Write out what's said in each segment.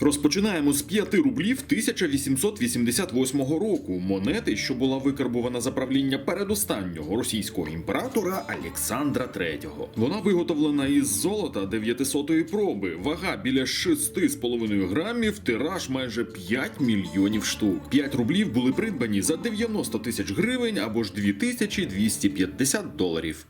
Розпочинаємо з 5 рублів 1888 року. Монети, що була викарбувана за правління передостаннього російського імператора Олександра III. Вона виготовлена із золота 900-ї проби, вага біля 6,5 грамів, тираж майже 5 мільйонів штук. 5 рублів були придбані за 90 тисяч гривень або ж 2250 доларів.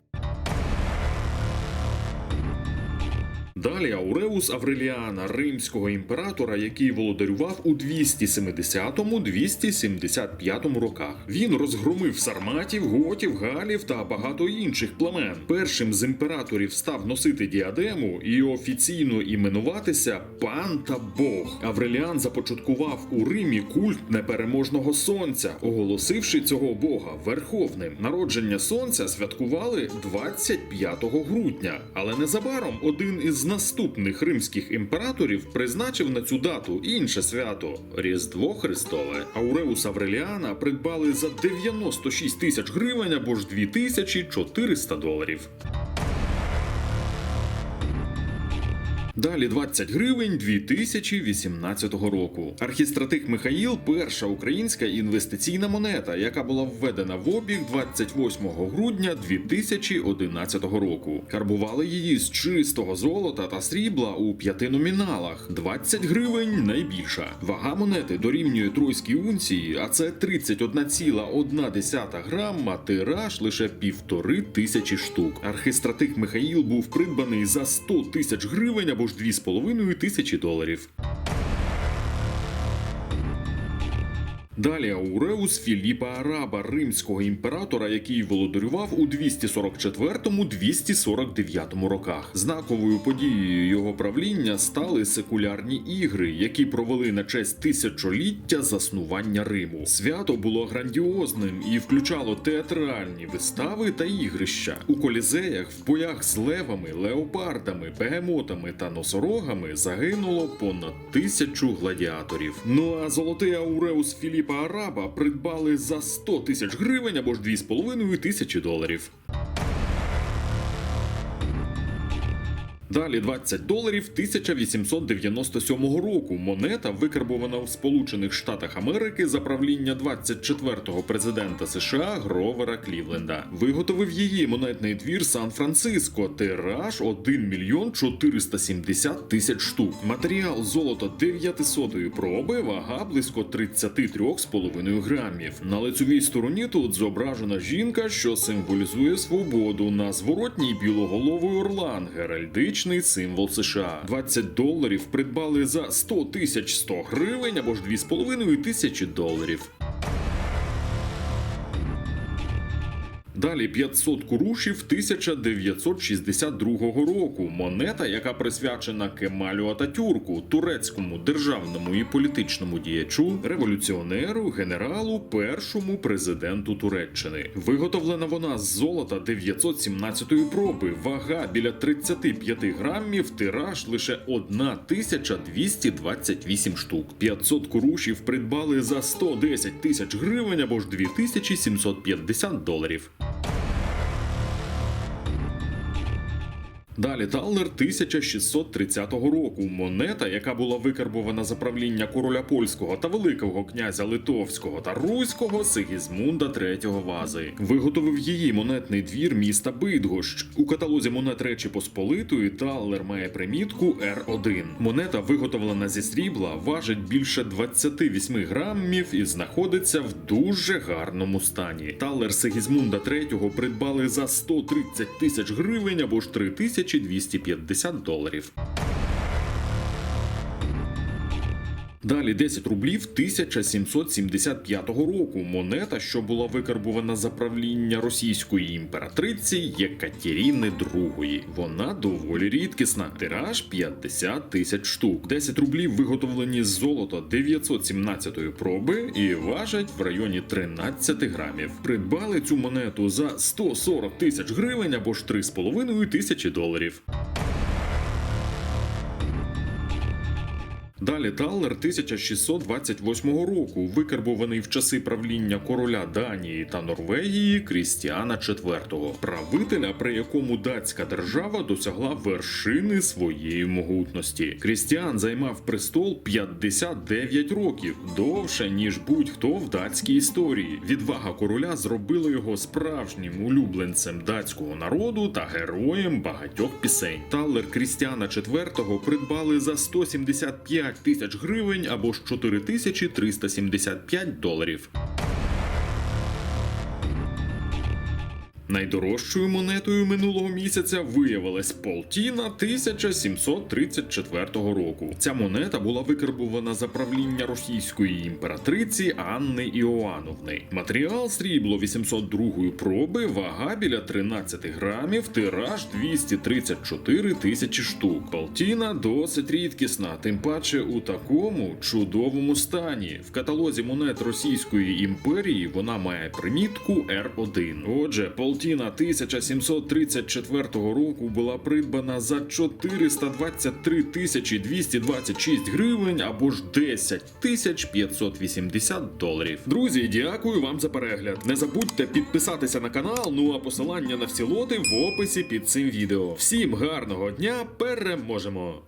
Далі Ауреус Авреліана, римського імператора, який володарював у 270-275 роках. Він розгромив сарматів, готів, галів та багато інших племен. Першим з імператорів став носити діадему і офіційно іменуватися пан та Бог. Авреліан започаткував у Римі культ непереможного сонця, оголосивши цього бога верховним. Народження сонця святкували 25 грудня, але незабаром один із наступних римських імператорів призначив на цю дату інше свято Різдво Христове. Ауреус Авреліана придбали за 96 тисяч гривень або ж 2400 доларів. Далі 20 гривень 2018 року. Архістратих Михаїл перша українська інвестиційна монета, яка була введена в обіг 28 грудня 2011 року. Карбували її з чистого золота та срібла у п'яти номіналах. 20 гривень найбільша. Вага монети дорівнює тройській унції, а це 31,1 грама, тираж лише півтори тисячі штук. Архистратих Михаїл був придбаний за 100 тисяч гривень або ж 2,5 тисячі доларів. Далі Ауреус Філіпа Араба, римського імператора, який володарював у 244-249 роках. Знаковою подією його правління стали секулярні ігри, які провели на честь тисячоліття заснування Риму. Свято було грандіозним і включало театральні вистави та ігрища. У колізеях в боях з левами, леопардами, бегемотами та носорогами загинуло понад тисячу гладіаторів. Ну а золотий Ауреус Філіпа Араба придбали за 100 тисяч гривень або ж 2,5 тисячі доларів. Далі 20 доларів 1897 року. Монета викарбована в Сполучених Штатах Америки за правління 24-го президента США Гровера Клівленда. Виготовив її монетний двір Сан-Франциско. Тираж 1 мільйон 470 тисяч штук. Матеріал золото 900-ї проби, вага близько 33,5 грамів. На лицевій стороні тут зображена жінка, що символізує свободу. На зворотній білоголовий орлан, геральдичний символ США. 20 доларів придбали за 100 тисяч 100 гривень або ж 2,5 тисячі доларів. Далі 500 курушів 1962 року. Монета, яка присвячена Кемалю Ататюрку, турецькому державному і політичному діячу, революціонеру, генералу, першому президенту Туреччини. Виготовлена вона з золота 917-ї проби, вага біля 35 грамів, тираж лише 1228 штук. 500 курушів придбали за 110 тисяч гривень або ж 2750 доларів. Далі Талнер 1630 року. Монета, яка була викарбована за правління короля польського та великого князя Литовського та Руського Сигізмунда III Вази. Виготовив її монетний двір міста Бидгощ. У каталозі монет Речі Посполитої Таллер має примітку R1. Монета виготовлена зі срібла, важить більше 28 грамів і знаходиться в дуже гарному стані. Таллер Сигізмунда III придбали за 130 тисяч гривень або ж 3250 доларів. Далі 10 рублів 1775 року. Монета, що була викарбувана за правління російської імператриці Єкатеріни II. Вона доволі рідкісна. Тираж 50 тисяч штук. 10 рублів виготовлені з золота 917 проби і важать в районі 13 грамів. Придбали цю монету за 140 тисяч гривень або ж 3,5 тисячі доларів. Далі талер 1628 року, викарбований в часи правління короля Данії та Норвегії Крістіана IV, правителя, при якому датська держава досягла вершини своєї могутності. Крістіан займав престол 59 років, довше ніж будь-хто в датській історії. Відвага короля зробила його справжнім улюбленцем датського народу та героєм багатьох пісень. Талер Крістіана IV придбали за 175 тисяч гривень або ж 4375 доларів. Найдорожчою монетою минулого місяця виявилась полтіна 1734 року. Ця монета була викарбована за правління російської імператриці Анни Іоанновни. Матеріал срібло 802 проби, вага біля 13 грамів, тираж 234 тисячі штук. Полтіна досить рідкісна, тим паче у такому чудовому стані. В каталозі монет Російської імперії вона має примітку R1. Отже, полтіна 1734 року була придбана за 423 тисячі 226 гривень або ж 10 тисяч 580 доларів. Друзі, дякую вам за перегляд. Не забудьте підписатися на канал. Ну а посилання на всі лоти в описі під цим відео. Всім гарного дня, переможемо!